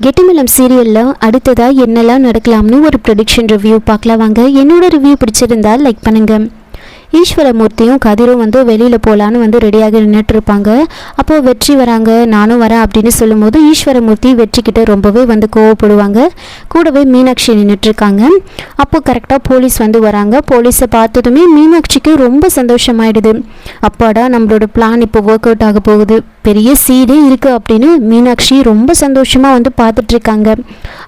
கெட்டிமலம் சீரியலில் அடுத்ததாக என்னெல்லாம் நடக்கலாம்னு ஒரு ப்ரொடிக்ஷன் ரிவ்யூ பார்க்கலாம் வாங்க. என்னோட ரிவ்யூ பிடிச்சிருந்தா லைக் பண்ணுங்கள் ஈஸ்வரமூர்த்தியும் கதிரும் வந்து வெளியில் போகலான்னு வந்து ரெடியாக நின்றுட்டு இருப்பாங்க அப்போது வெற்றி வராங்க நானும் வரேன் அப்படின்னு சொல்லும்போது ஈஸ்வரமூர்த்தி வெற்றிக்கிட்ட ரொம்பவே வந்து கோவப்படுவாங்க. கூடவே மீனாட்சி நின்றுட்டுருக்காங்க அப்போ கரெக்டாக போலீஸ் வந்து வராங்க. போலீஸை பார்த்ததுமே மீனாட்சிக்கு ரொம்ப சந்தோஷமாயிடுது. அப்பாடா நம்மளோட பிளான் இப்போ ஒர்க் அவுட் ஆக போகுது. பெரிய சீடே இருக்குது அப்படின்னு மீனாட்சி ரொம்ப சந்தோஷமாக வந்து பார்த்துட்ருக்காங்க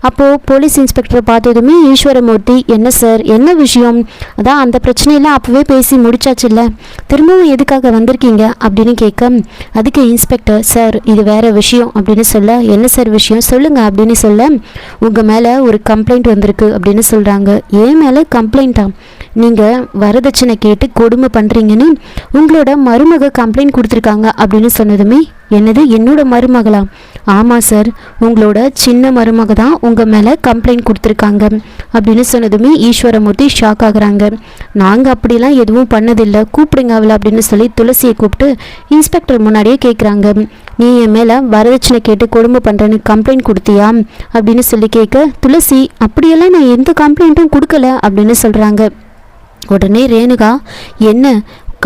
அப்போது போலீஸ் இன்ஸ்பெக்டரை பார்த்ததுமே ஈஸ்வரமூர்த்தி என்ன சார் என்ன விஷயம்? அதான் அந்த பிரச்சனையெல்லாம் அப்போவே பேசி முடிச்சாச்சுல்ல? திரும்பவும் எதுக்காக வந்திருக்கீங்க? அப்படின்னு கேட்க அதுக்கு இன்ஸ்பெக்டர் சார் இது வேற விஷயம் அப்படின்னு சொல்ல என்ன சார் விஷயம்? சொல்லுங்க அப்படின்னு சொல்ல உங்கள் மேலே ஒரு கம்ப்ளைண்ட் வந்திருக்கு அப்படின்னு சொல்கிறாங்க ஏன் மேலே கம்ப்ளைண்ட்டா நீங்கள் வரதட்சணை கேட்டு கொடுமை பண்ணுறீங்கன்னு உங்களோட மருமக கம்ப்ளைண்ட் கொடுத்துருக்காங்க அப்படின்னு சொன்னதுமே என்னது? என்னோட மருமகளா? ஆமாம் சார் உங்களோட சின்ன மருமக தான் உங்கள் மேலே கம்ப்ளைண்ட் கொடுத்துருக்காங்க. அப்படின்னு சொன்னதுமே ஈஸ்வரமூர்த்தி ஷாக் ஆகுறாங்க. நாங்கள் அப்படிலாம் எதுவும் பண்ணதில்லை. கூப்பிடுங்க அவளை அப்படின்னு சொல்லி துளசியை கூப்பிட்டு இன்ஸ்பெக்டர் முன்னாடியே கேட்குறாங்க நீ என் மேலே வரதட்சணை கேட்டு கொடுமை பண்ணுறேன்னு கம்ப்ளைண்ட் கொடுத்தியா? அப்படின்னு சொல்லி கேட்க துளசி அப்படியெல்லாம் நான் எந்த கம்ப்ளைண்ட்டும் கொடுக்கல அப்படின்னு சொல்கிறாங்க உடனே ரேணுகா என்ன?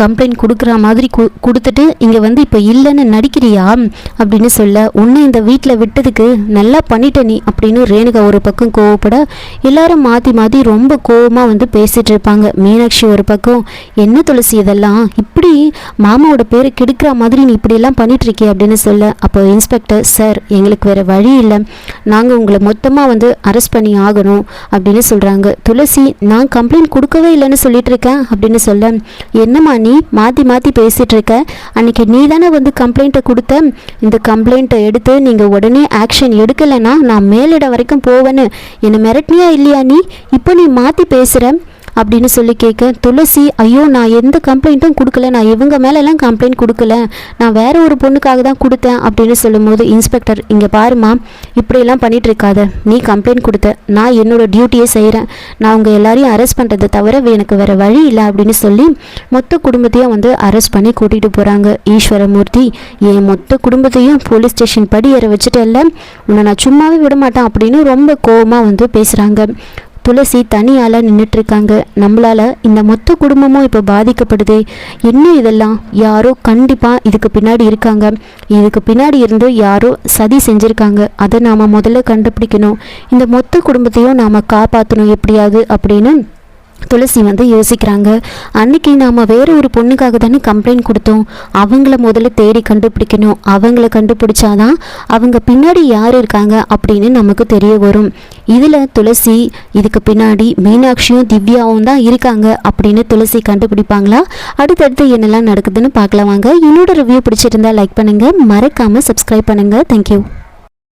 கம்ப்ளைண்ட் கொடுக்குற மாதிரி கு கொடுத்துட்டு இங்கே வந்து இப்போ இல்லைன்னு நடிக்கிறியா? அப்படின்னு சொல்ல உன்னை இந்த வீட்டில் விட்டதுக்கு நல்லா பண்ணிட்ட நீ அப்படின்னு ரேணுகா ஒரு பக்கம் கோவப்பட எல்லாரும் மாற்றி மாற்றி ரொம்ப கோவமாக வந்து பேசிகிட்டு இருப்பாங்க. மீனாட்சி ஒரு பக்கம் என்ன துளசி இதெல்லாம்? இப்படி மாமாவோட பேரை கெடுக்கிற மாதிரி நீ இப்படியெல்லாம் பண்ணிகிட்ருக்கே அப்படின்னு சொல்ல அப்போ இன்ஸ்பெக்டர் சார் எங்களுக்கு வேறு வழி இல்லை. நாங்கள் உங்களை மொத்தமாக வந்து அரெஸ்ட் பண்ணி ஆகணும் அப்படின்னு சொல்கிறாங்க துளசி நான் கம்ப்ளைண்ட் கொடுக்கவே இல்லைன்னு சொல்லிட்டு இருக்கேன் அப்படின்னு சொல்ல என்னம்மா நீ மாற்றி மாற்றி பேசிகிட்டு இருக்க அன்னைக்கு நீ தானே வந்து கம்ப்ளைண்ட்டை கொடுத்த. இந்த கம்ப்ளைண்ட்டை எடுத்து நீங்கள் உடனே ஆக்ஷன் எடுக்கலைன்னா நான் மேலிடம் வரைக்கும் போவேன்னு. என்னை மிரட்டினியா இல்லையா நீ? இப்போ நீ மாற்றி பேசுகிற அப்படின்னு சொல்லி கேட்க துளசி ஐயோ நான் எந்த கம்ப்ளைண்ட்டும் கொடுக்கல. நான் இவங்க மேலெல்லாம் கம்ப்ளைண்ட் கொடுக்கல. நான் வேற ஒரு பொண்ணுக்காக தான் கொடுத்தேன். அப்படின்னு சொல்லும்போது இன்ஸ்பெக்டர் இங்கே பாருமா இப்படியெல்லாம் பண்ணிட்டு இருக்காத நீ கம்ப்ளைண்ட் கொடுத்த. நான் என்னோட டியூட்டியை செய்கிறேன் நான் உங்கள் எல்லாரையும் அரெஸ்ட் பண்ணுறதை தவிர எனக்கு வேறு வழி இல்லை. அப்படின்னு சொல்லி மொத்த குடும்பத்தையும் வந்து அரெஸ்ட் பண்ணி கூட்டிகிட்டு போகிறாங்க ஈஸ்வரமூர்த்தி. என் மொத்த குடும்பத்தையும் போலீஸ் ஸ்டேஷன் படி ஏற வச்சுட்டேல்ல உன்னை நான் சும்மாவே விட மாட்டேன் அப்படின்னு ரொம்ப கோவமாக வந்து பேசுகிறாங்க துளசி தனியால் நின்றுட்டுருக்காங்க நம்மளால் இந்த மொத்த குடும்பமும் இப்போ பாதிக்கப்படுதே. என்ன இதெல்லாம்? யாரோ கண்டிப்பாக இதுக்கு பின்னாடி இருக்காங்க. இதுக்கு பின்னாடி இருந்து யாரோ சதி செஞ்சுருக்காங்க. அதை நாம் முதல்ல கண்டுபிடிக்கணும். இந்த மொத்த குடும்பத்தையும் நாம் காப்பாற்றணும் எப்படியாவது அப்படின்னு துளசி வந்து யோசிக்கிறாங்க. அன்னைக்கு நாம் வேற ஒரு பொண்ணுக்காக தானே கம்ப்ளைண்ட் கொடுத்தோம். அவங்கள முதல்ல தேடி கண்டுபிடிக்கணும். அவங்கள கண்டுபிடிச்சாதான் அவங்க பின்னாடி யார் இருக்காங்க அப்படின்னு நமக்கு தெரிய வரும். இதில் துளசி இதுக்கு பின்னாடி மீனாட்சியும் திவ்யாவும் தான் இருக்காங்க அப்படின்னு துளசி கண்டுபிடிப்பாங்களா? அடுத்தடுத்து என்னெல்லாம் நடக்குதுன்னு பார்க்கலாம் வாங்க. என்னோட ரிவ்யூ பிடிச்சிருந்தா லைக் பண்ணுங்கள் மறக்காமல் சப்ஸ்கிரைப் பண்ணுங்கள் தேங்க்யூ